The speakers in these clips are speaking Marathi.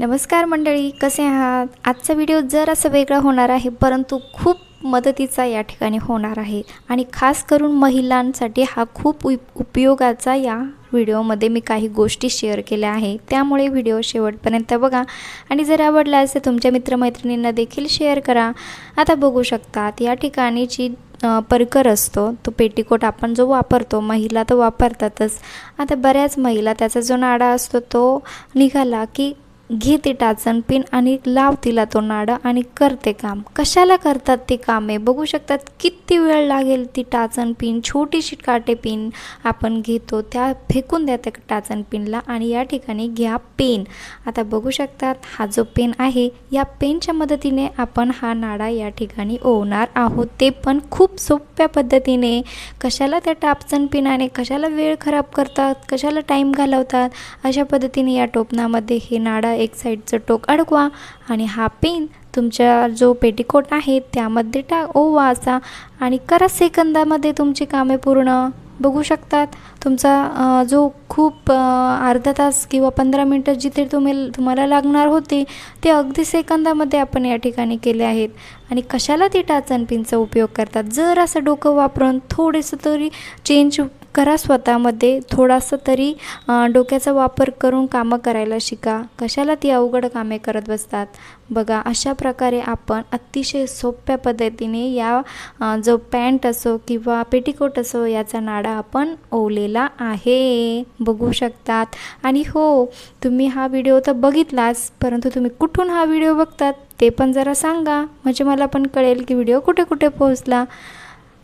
नमस्कार मंडळी कसे आहात? आजचा व्हिडिओ जर असं वेगळा होणार आहे परंतु खूप मदतीचा या ठिकाणी होणार आहे. आणि खास करून महिलांसाठी हा खूप उप उपयोगाचा या व्हिडिओमध्ये मी काही गोष्टी शेअर केल्या आहे. त्यामुळे व्हिडिओ शेवटपर्यंत बघा. आणि जर आवडला असेल तुमच्या मित्रमैत्रिणींना देखील शेअर करा. आता बघू शकतात या ठिकाणी जी परकर असतो तो पेटीकोट आपण जो वापरतो महिला तर वापरतातच. आता बऱ्याच महिला त्याचा जो नाडा असतो तो निघाला की घे ते टाचन पिन आणि लाव तिला तो नाडा आणि करते काम. कशाला करतात ते कामे? बघू शकतात किती वेळ लागेल ती टाचन पिन छोटीशी काटे पिन आपण घेतो त्या फेकून द्या त्या टाचन पिनला आणि या ठिकाणी घ्या पेन. आता बघू शकतात हा जो पेन आहे या पेनच्या मदतीने आपण हा नाडा या ठिकाणी ओवणार आहोत. ते पण खूप सोप्या पद्धतीने. कशाला त्या टाचन पिनाने कशाला वेळ खराब करतात कशाला टाईम घालवतात? अशा पद्धतीने या टोपणामध्ये हे नाडा एक साईडचं टोक अडकवा आणि हा पेन तुमच्या जो पेटीकोट आहे त्यामध्ये टा ओवा असा आणि करा सेकंदामध्ये तुमची कामे पूर्ण. बघू शकतात. तुमचा जो खूप अर्धा तास किंवा पंधरा मिनटं जिथे तुम्ही तुम्हाला लागणार होते ते अगदी सेकंदामध्ये आपण या ठिकाणी केले आहेत. आणि कशाला ते टाचन पिनचा उपयोग करतात? जर असं डोकं वापरून थोडेसं तरी चेंज करा स्वतःमध्ये. थोडासा तरी डोक्याचा वापर करून कामं करायला शिका. कशाला ती अवघड कामे करत बसतात? बघा अशा प्रकारे आपण अतिशय सोप्या पद्धतीने या जो पॅन्ट असो किंवा पेटीकोट असो याचा नाडा आपण ओवलेला आहे. बघू शकतात. आणि हो तुम्ही हा व्हिडिओ तर बघितलाच परंतु तुम्ही कुठून हा व्हिडिओ बघतात ते पण जरा सांगा. म्हणजे मला पण कळेल की व्हिडिओ कुठे कुठे पोहोचला.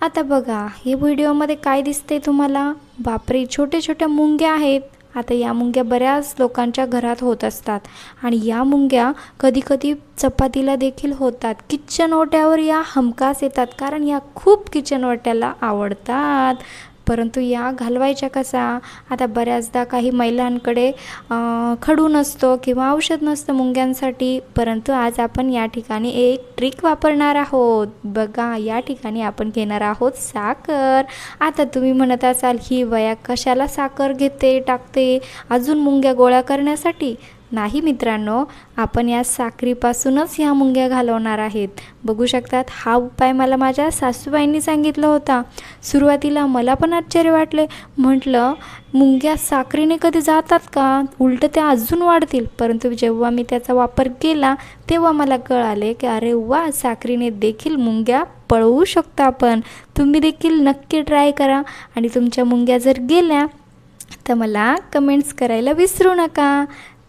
आता बघा हे व्हिडिओमध्ये काय दिसते तुम्हाला? बापरे छोटे छोट्या मुंग्या आहेत. आता या मुंग्या बऱ्याच लोकांच्या घरात होत असतात आणि या मुंग्या कधीकधी चपातीला देखील होतात. किचन ओट्यावर या हमखास येतात कारण या खूप किचन ओट्याला आवडतात. परंतु या घालवायच्या कसा? आता बऱ्याचदा काही महिलांकडे खडू नसतो किंवा औषध नसतं मुंग्यांसाठी परंतु आज आपण या ठिकाणी एक ट्रिक वापरणार आहोत. बघा या ठिकाणी आपण घेणार आहोत साखर. आता तुम्ही म्हणत असाल ही वया कशाला साखर घेते टाकते? अजून मुंग्या गोळा करण्यासाठी? नाही मित्रांनो आपण या साखरीपासूनच ह्या मुंग्या घालवणार आहेत. बघू शकतात हा उपाय मला माझ्या सासूबाईंनी सांगितला होता. सुरुवातीला मला पण आश्चर्य वाटले. म्हटलं मुंग्या साखरीने कधी जातात का? उलटं त्या अजून वाढतील. परंतु जेव्हा मी त्याचा वापर केला तेव्हा मला कळाले की अरे वा साखरीने देखील मुंग्या पळवू शकतो आपण. तुम्ही देखील नक्की ट्राय करा. आणि तुमच्या मुंग्या जर गेल्या तर मला कमेंट्स करायला विसरू नका.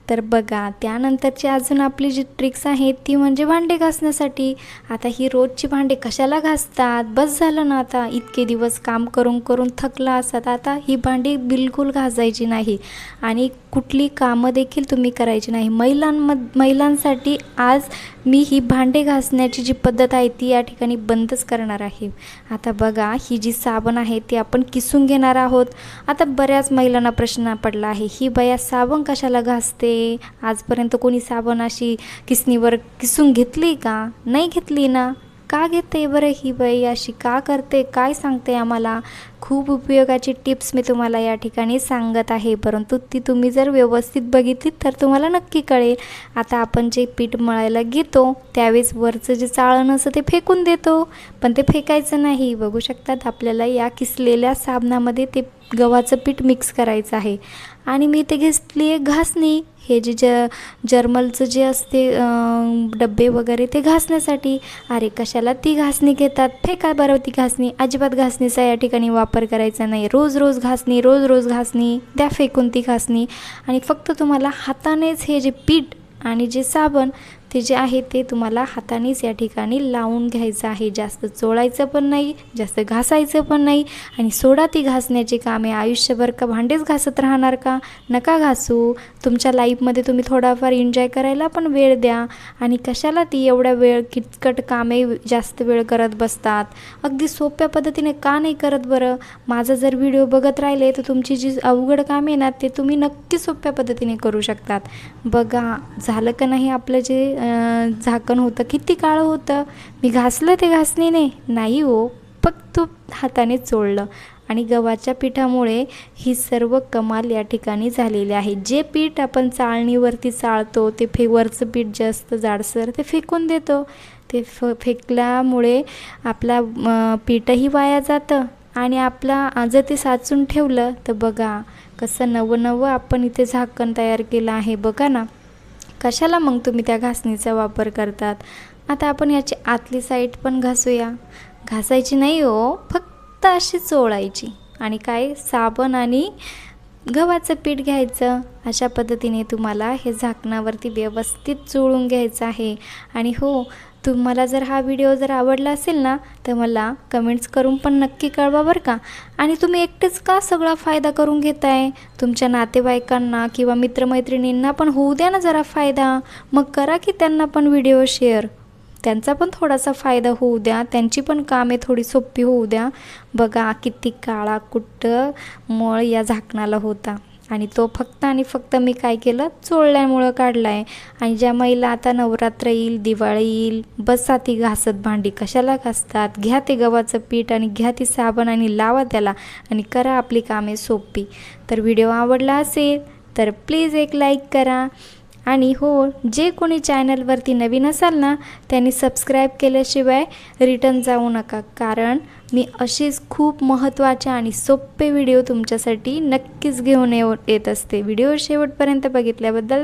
तर बघा त्यानंतरची अजून आपली जी ट्रिक्स आहेत ती म्हणजे भांडे घासण्यासाठी. आता ही रोजची भांडे कशाला घासतात? बस झालं ना आता. इतके दिवस काम करून करून थकला असतात. आता ही भांडी बिलकुल घासायची नाही. आणि कुठली कामं देखील तुम्ही करायची नाही. महिलांमध महिलांसाठी आज मी ही भांडे घासण्याची जी पद्धत आहे ती या ठिकाणी बंदच करणार आहे. आता बघा ही जी साबण आहे ती आपण किसून घेणार आहोत. आता बऱ्याच महिलांना प्रश्न पडला आहे ही बया साबण कशाला घासते? आजपर्यंत कोणी साबण अशी किसणीवर किसून घेतली का? नाही घेतली ना. का घेते बरं ही बाई? अशी का करते? काय सांगते आम्हाला? खूप उपयोगाची टिप्स मी तुम्हाला या ठिकाणी सांगत आहे. परंतु ती तुम्ही जर व्यवस्थित बघितली तर तुम्हाला नक्की कळेल. आता आपण जे पीठ मळायला घेतो त्यावेळेस वरचं जे चाळण असं ते फेकून देतो. पण ते फेकायचं नाही. बघू शकतात आपल्याला या किसलेल्या साबणामध्ये ते गव्हाचं पीठ मिक्स करायचं आहे. आणि मी ते घेतली आहे घासणी. हे जे ज जर्मलचं जे असते डबे डब्बे वगैरे ते घासण्यासाठी. अरे कशाला ती घासणी घेतात? फेका बरं ती घासणी. अजिबात घासणीचा या ठिकाणी वापर करायचा नाही. रोज रोज घासणी रोज रोज घासणी. द्या फेकून ती घासणी. आणि फक्त तुम्हाला हातानेच हे जे पीठ आणि जे साबण ते जे आहे ते तुम्हाला हातानेच या ठिकाणी लावून घ्यायचं आहे. जास्त चोळायचं पण नाही जास्त घासायचं पण नाही आणि सोडा ती घासण्याची कामे. आयुष्यभर का भांडेच घासत राहणार का? नका घासू. तुमच्या लाईफमध्ये तुम्ही थोडाफार एन्जॉय करायला पण वेळ द्या आणि कशाला ती एवढ्या वेळ किटकट कामे जास्त वेळ करत बसतात? अगदी सोप्या पद्धतीने का नाही करत बरं? माझा जर व्हिडिओ बघत राहिले तर तुमची जी अवघड कामे ना ते तुम्ही नक्की सोप्या पद्धतीने करू शकतात. बघा झालं का नाही आपलं जे झाकण होतं. किती काळं होतं? मी घासलं ते घासणीने. नाही हो फक्त हाताने चोळलं. आणि गव्हाच्या पिठामुळे ही सर्व कमाल या ठिकाणी झालेली आहे. जे पीठ आपण चाळणीवरती चाळतो ते फे वरचं पीठ जास्त जाडसर ते फेकून देतो. ते फ फेकल्यामुळे आपला पीठही वाया जातं आणि आपला जर ते साचून ठेवलं. तर बघा कसं नवं नवं आपण इथे झाकण तयार केलं आहे. बघा ना. कशाला मग तुम्ही त्या घासणीचा वापर करतात? आता आपण याची आतली साईड पण घासूया. घासायची नाही हो फक्त अशी चोळायची. आणि काय? साबण आणि गव्हाचं पीठ घ्यायचं. अशा पद्धतीने तुम्हाला हे झाकणावरती व्यवस्थित चोळून घ्यायचं आहे. आणि हो तुम्हाला जर हा व्हिडिओ जर आवडला असेल ना तर मला कमेंट्स करून पण नक्की कळवा बरं का. आणि तुम्ही एकटेच का सगळा फायदा करून घेताय? तुमच्या नातेवाईकांना किंवा मित्रमैत्रिणींना पण होऊ द्या ना जरा फायदा. मग करा की त्यांना पण व्हिडिओ शेअर. त्यांचा पण थोडासा फायदा होऊ द्या. त्यांची पण कामे थोडी सोपी होऊ द्या. बघा किती काळा कुट्ट मळ या झाकणाला होता. आणि तो फक्त आणि फक्त मी काय केलं? चोळल्यामुळं काढला आहे आणि ज्या महिला आता नवरात्र येईल दिवाळी येईल बसा ती घासत भांडी कशाला घासतात? घ्या ते गव्हाचं पीठ आणि घ्या ती साबण आणि लावा त्याला आणि करा आपली कामे सोपी. तर व्हिडिओ आवडला असेल तर प्लीज एक लाईक करा. आणि हो जे कोणी चॅनलवरती नवीन असाल ना त्यांनी सबस्क्राईब केल्याशिवाय रिटर्न जाऊ नका. कारण मी अशीच खूप महत्त्वाचे आणि सोपे व्हिडिओ तुमच्यासाठी नक्कीच घेऊन येऊ येत असते. व्हिडिओ शेवटपर्यंत बघितल्याबद्दल